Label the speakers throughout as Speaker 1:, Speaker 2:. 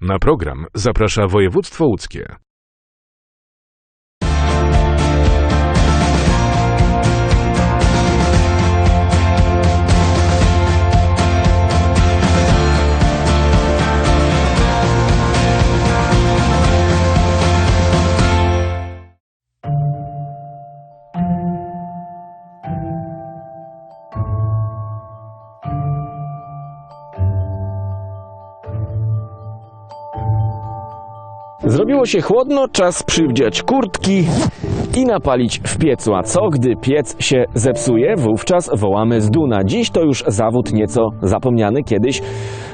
Speaker 1: Na program zaprasza województwo łódzkie.
Speaker 2: Zrobiło się chłodno, czas przywdziać kurtki i napalić w piecu. A co, gdy piec się zepsuje? Wówczas wołamy z duna. Dziś to już zawód nieco zapomniany, kiedyś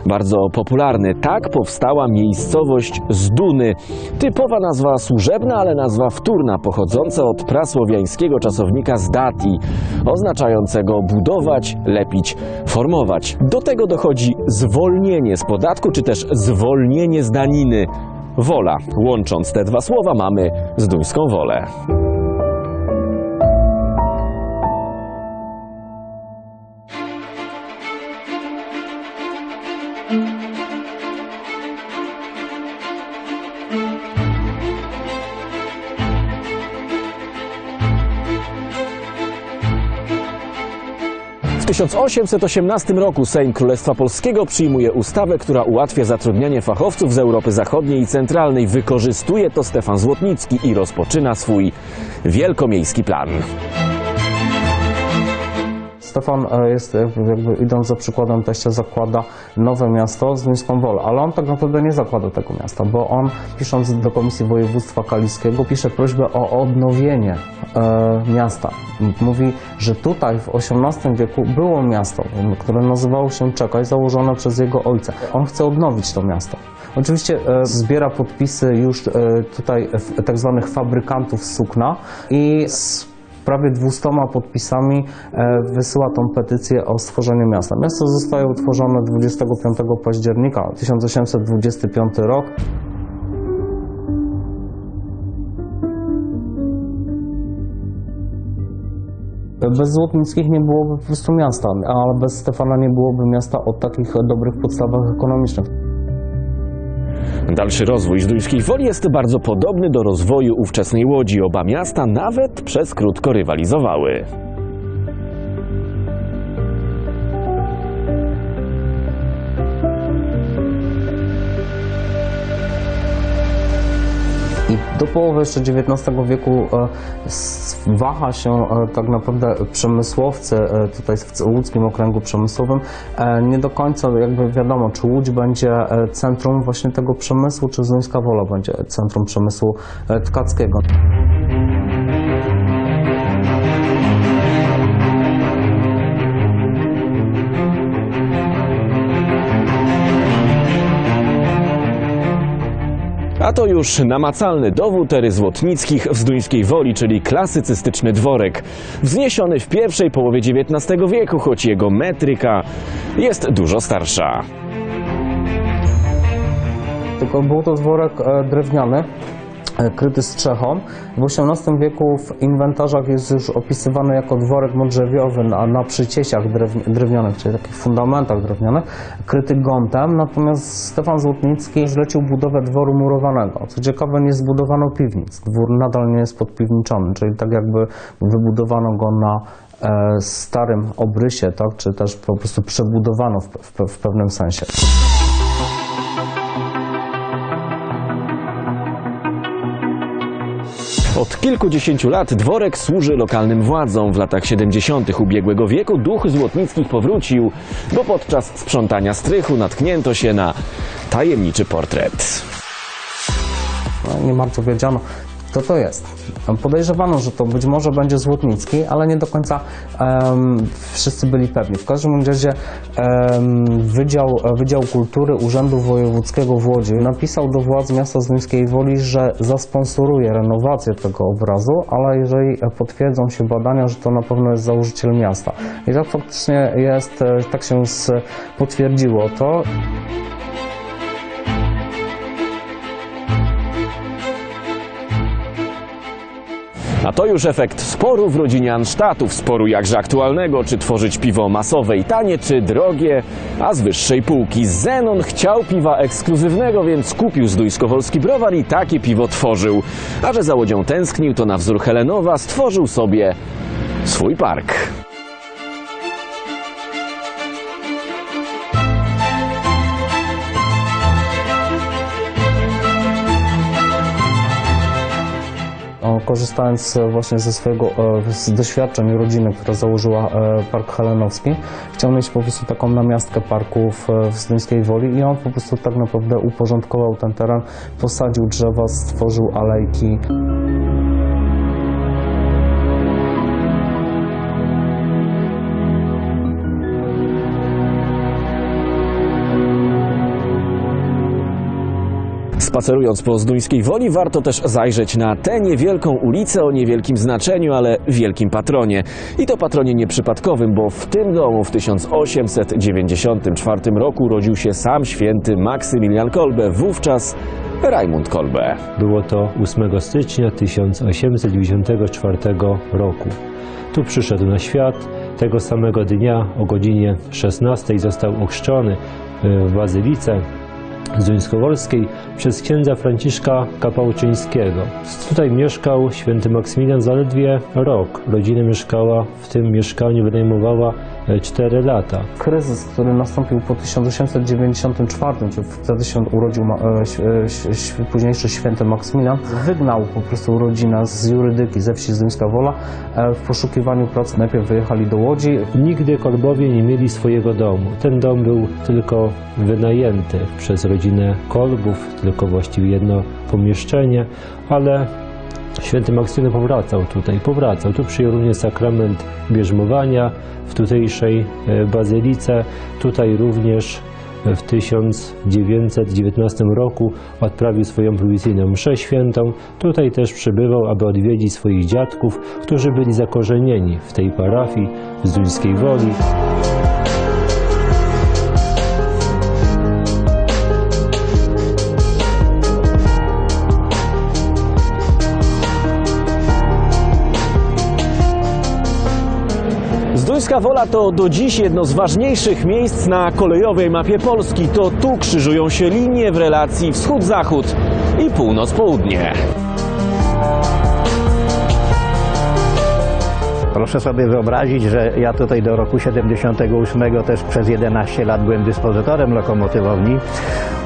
Speaker 2: bardzo popularny. Tak powstała miejscowość z Duny. Typowa nazwa służebna, ale nazwa wtórna, pochodząca od prasłowiańskiego czasownika zdati, oznaczającego budować, lepić, formować. Do tego dochodzi zwolnienie z podatku, czy też zwolnienie z daniny. Wola. Łącząc te dwa słowa mamy zduńską wolę. W 1818 roku Sejm Królestwa Polskiego przyjmuje ustawę, która ułatwia zatrudnianie fachowców z Europy Zachodniej i Centralnej. Wykorzystuje to Stefan Złotnicki i rozpoczyna swój wielkomiejski plan.
Speaker 3: Stefan e, jest, e, jakby idąc za przykładem teścia, zakłada nowe miasto z Duńską Wolę, ale on tak naprawdę nie zakłada tego miasta, bo on pisząc do Komisji Województwa Kaliskiego pisze prośbę o odnowienie e, miasta. Mówi, że tutaj w XVIII wieku było miasto, które nazywało się Czekaj, założone przez jego ojca. On chce odnowić to miasto. Oczywiście e, zbiera podpisy już e, tutaj e, tak zwanych fabrykantów sukna i z prawie 200 podpisami e, wysyła tą petycję o stworzenie miasta. Miasto zostaje utworzone 25 października 1825 rok. Bez Złotnickich nie byłoby po prostu miasta, a bez Stefana nie byłoby miasta o takich dobrych podstawach ekonomicznych.
Speaker 2: Dalszy rozwój Zduńskiej Woli jest bardzo podobny do rozwoju ówczesnej Łodzi. Oba miasta nawet przez krótko rywalizowały.
Speaker 3: I do połowy jeszcze XIX wieku e, waha się e, tak naprawdę przemysłowcy e, tutaj w łódzkim okręgu przemysłowym. Nie do końca jakby wiadomo, czy Łódź będzie centrum właśnie tego przemysłu, czy Zduńska Wola będzie centrum przemysłu tkackiego.
Speaker 2: To już namacalny dowód ery Złotnickich w Zduńskiej Woli, czyli klasycystyczny dworek. Wzniesiony w pierwszej połowie XIX wieku, choć jego metryka jest dużo starsza.
Speaker 3: Tylko był to dworek e, drewniany, kryty strzechą. W XVIII wieku w inwentarzach jest już opisywany jako dworek modrzewiowy na, na przyciesiach drew- drewnianych, czyli takich fundamentach drewnianych, kryty gątem. Natomiast Stefan Złotnicki zlecił budowę dworu murowanego. Co ciekawe, nie zbudowano piwnic. Dwór nadal nie jest podpiwniczony, czyli tak jakby wybudowano go na e, starym obrysie, tak? czy też po prostu przebudowano w, w, w pewnym sensie.
Speaker 2: Od kilkudziesięciu lat dworek służy lokalnym władzom. W latach 70. ubiegłego wieku duch Złotnickich powrócił, bo podczas sprzątania strychu natknięto się na tajemniczy portret.
Speaker 3: No, nie bardzo wiedziano, kto to jest. Podejrzewano, że to być może będzie Złotnicki, ale nie do końca em, wszyscy byli pewni. W każdym razie em, Wydział, Wydział Kultury Urzędu Wojewódzkiego w Łodzi napisał do władz miasta Zduńskiej Woli, że zasponsoruje renowację tego obrazu, ale jeżeli potwierdzą się badania, że to na pewno jest założyciel miasta. I tak faktycznie jest, e, tak się potwierdziło to.
Speaker 2: A to już efekt sporu w rodzinie Ansztatów, sporu jakże aktualnego, czy tworzyć piwo masowe i tanie, czy drogie, a z wyższej półki. Zenon chciał piwa ekskluzywnego, więc kupił Zdójskowolski browar i takie piwo tworzył. A że za łodzią tęsknił, to na wzór Helenowa stworzył sobie swój park.
Speaker 3: Korzystając e, właśnie ze swojego e, z doświadczeń rodziny, która założyła e, Park Helenowski, chciał mieć po prostu taką namiastkę parków w Zduńskiej Woli i on po prostu tak naprawdę uporządkował ten teren, posadził drzewa, stworzył alejki.
Speaker 2: Spacerując po Zduńskiej Woli warto też zajrzeć na tę niewielką ulicę o niewielkim znaczeniu, ale wielkim patronie. I to patronie nieprzypadkowym, bo w tym domu w 1894 roku urodził się sam święty Maksymilian Kolbe, wówczas Rajmund Kolbe.
Speaker 4: Było to 8 stycznia 1894 roku. Tu przyszedł na świat. Tego samego dnia o godzinie 16 został ochrzczony e, w Bazylice Zduńskowolskiej przez księdza Franciszka Kapałczyńskiego. Tutaj mieszkał święty Maksymilian zaledwie rok. Rodzina mieszkała w tym mieszkaniu, wynajmowała 4 lata.
Speaker 3: Kryzys, który nastąpił po 1894, czy wtedy się urodził e, e, późniejszy święty Maksymilian, wygnał po prostu rodzinę z jurydyki, ze wsi Zduńska Wola e, w poszukiwaniu pracy. Najpierw wyjechali do Łodzi,
Speaker 4: Nigdy Kolbowie nie mieli swojego domu. Ten dom był tylko wynajęty przez rodzinę Kolbów, tylko właściwie jedno pomieszczenie, ale święty Maksymilian powracał tutaj, powracał. Tu przyjął również sakrament bierzmowania w tutejszej e, bazylice. Tutaj również w 1919 roku odprawił swoją prowizyjną mszę świętą. Tutaj też przybywał, aby odwiedzić swoich dziadków, którzy byli zakorzenieni w tej parafii w Zduńskiej Woli.
Speaker 2: Zduńska Wola to do dziś jedno z ważniejszych miejsc na kolejowej mapie Polski. To tu krzyżują się linie w relacji wschód-zachód i północ-południe.
Speaker 5: Proszę sobie wyobrazić, że ja tutaj do roku 78 też przez 11 lat byłem dyspozytorem lokomotywowni,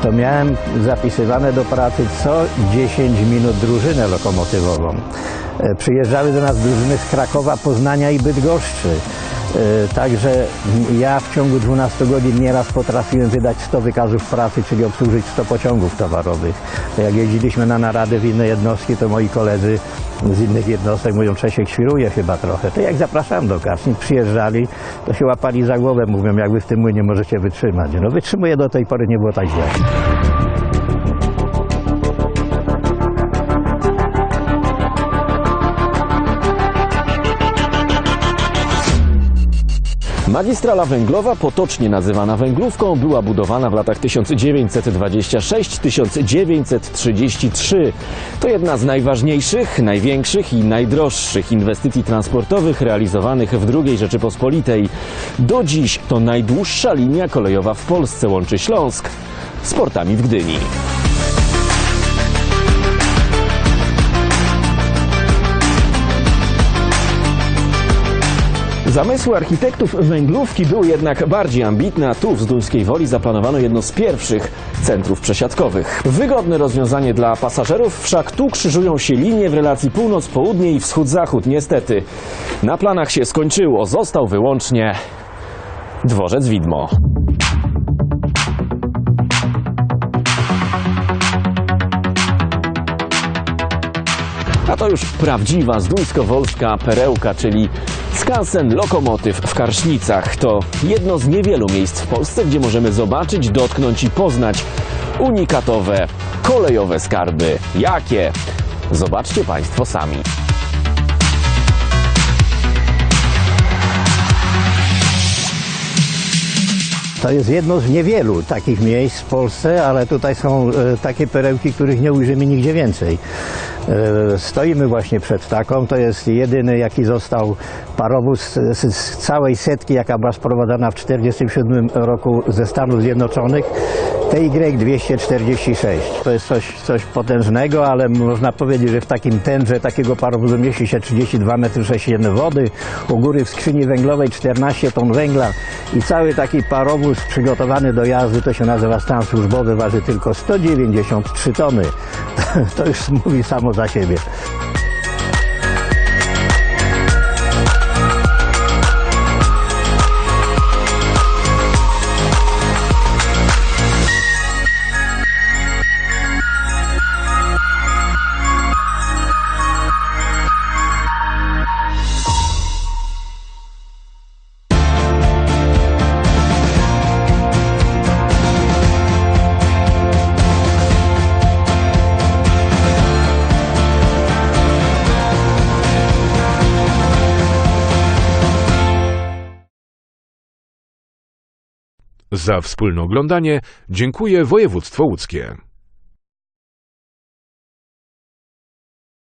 Speaker 5: to miałem zapisywane do pracy co 10 minut drużynę lokomotywową. E, Przyjeżdżały do nas drużyny z Krakowa, Poznania i Bydgoszczy. E, Także ja w ciągu 12 godzin nieraz potrafiłem wydać 100 wykazów pracy, czyli obsłużyć 100 pociągów towarowych. Jak jeździliśmy na narady w inne jednostki, to moi koledzy z innych jednostek mówią, Czesiek świruje chyba trochę. To jak zapraszałem do Karsnik, przyjeżdżali, to się łapali za głowę, mówią, jak wy w tym młynie możecie wytrzymać. No wytrzymuję do tej pory, nie było tak źle.
Speaker 2: Magistrala węglowa, potocznie nazywana węglówką, była budowana w latach 1926-1933. To jedna z najważniejszych, największych i najdroższych inwestycji transportowych realizowanych w II Rzeczypospolitej. Do dziś to najdłuższa linia kolejowa w Polsce łączy Śląsk z portami w Gdyni. Zamysły architektów węglówki były jednak bardziej ambitne, a tu w Zduńskiej Woli zaplanowano jedno z pierwszych centrów przesiadkowych. Wygodne rozwiązanie dla pasażerów, wszak tu krzyżują się linie w relacji północ-południe i wschód-zachód. Niestety, na planach się skończyło, został wyłącznie dworzec Widmo. A to już prawdziwa zduńskowolska perełka, czyli skansen Lokomotyw w Karsznicach. To jedno z niewielu miejsc w Polsce, gdzie możemy zobaczyć, dotknąć i poznać unikatowe kolejowe skarby. Jakie? Zobaczcie Państwo sami.
Speaker 5: To jest jedno z niewielu takich miejsc w Polsce, ale tutaj są e, takie perełki, których nie ujrzymy nigdzie więcej. E, stoimy właśnie przed taką. To jest jedyny, jaki został parowóz z, z całej setki, jaka była sprowadzana w 1947 roku ze Stanów Zjednoczonych. TY 246. To jest coś, coś potężnego, ale można powiedzieć, że w takim tędrze takiego parowozu mieści się 32 metry sześcienne wody, u góry w skrzyni węglowej 14 ton węgla i cały taki parowóz przygotowany do jazdy, to się nazywa stan służbowy, waży tylko 193 tony. To już mówi samo za siebie.
Speaker 1: Za wspólne oglądanie dziękuję województwo łódzkie.